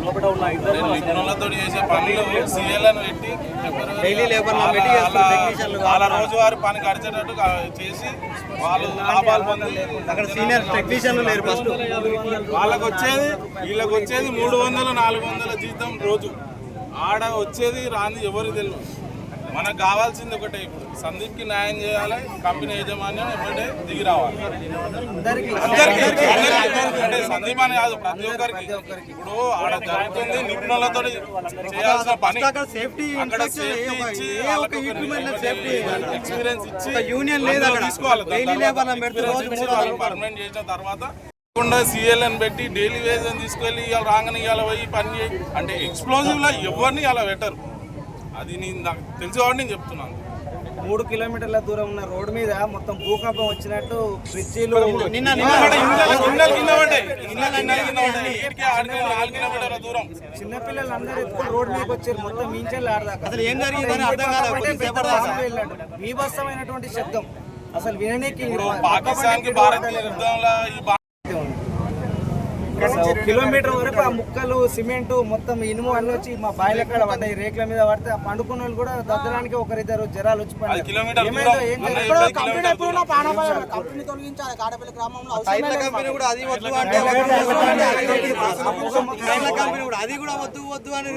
లోపల ఉన్న ఇద్దరు చేసే పనులు పెట్టి Daily labor లో పెట్టి వాళ్ళ- రోజువారి పని గడిచేటట్టు చేసి వాళ్ళు లాభాలు పొంది అక్కడ సీనియర్ టెక్నీషియన్లు లేరు ఫస్ట్ వాళ్ళకి వచ్చేది వీళ్ళకి వచ్చేది మూడు వందల నాలుగు వందల జీతం రోజు. ఆడ వచ్చేది రాంది ఎవరికి తెలియదు మనకు కావాల్సింది ఒకటే ఇప్పుడు. సందీప్కి న్యాయం చేయాలి కంపెనీ యాజమాన్యం ఎప్పుడే దిగి రావాలి. అంటే సందీప్ అని కాదు ప్రతి ఒక్కరికి. ఇప్పుడు ఆడ జరుగుతుంది నిపుణులతో చేయాల్సిన పని. సేఫ్టీ అక్కడ సేఫ్టీ ఇచ్చి ఎక్స్పీరియన్స్ ఇచ్చి అక్కడ. తీసుకోవాలి. పర్మనెంట్ చేసిన తర్వాత సిఎల్ఎన్ పెట్టి డైలీ వేజ్ అని తీసుకెళ్ళి ఇవాళ రాగానే ఇవాళ పోయి పని చేయి. అంటే ఎక్స్ప్లోజివ్ లా ఎవరిని అలా పెట్టరు. అది నేను నాకు తెలిసి కాబట్టి నేను చెప్తున్నాను. మూడు కిలోమీటర్ల దూరం ఉన్న రోడ్డు మీద మొత్తం భూకంపం వచ్చినట్టు బ్రిడ్జిలు చిన్నపిల్లలు అందరూ ఎత్తుకుని రోడ్డు మీదకి వచ్చారు. మొత్తం ఆడదాకా కొద్దిసేపటి దాకా. బీభత్సమైనటువంటి శబ్దం. అసలు విననీకి ఇప్పుడు పాకిస్తాన్ భారత్ యుద్ధంలో కిలోమీటర్ వరకు ఆ ముక్కలు సిమెంట్ మొత్తం ఇనుము అన్ని వచ్చి మా బాయిల కాడ పడ్డాయి. రేకుల మీద పడితే ఆ పండుకున్న వాళ్ళు కూడా దద్దరానికి ఒకరిద్దరు జ్వరాలు వచ్చి. కంపెనీ తొలగించాలి. కాడపల్లి గ్రామంలో కంపెనీ కూడా అది వద్దు అంటే టైర్ల కంపెనీ కూడా అది కూడా వద్దు వద్దు అని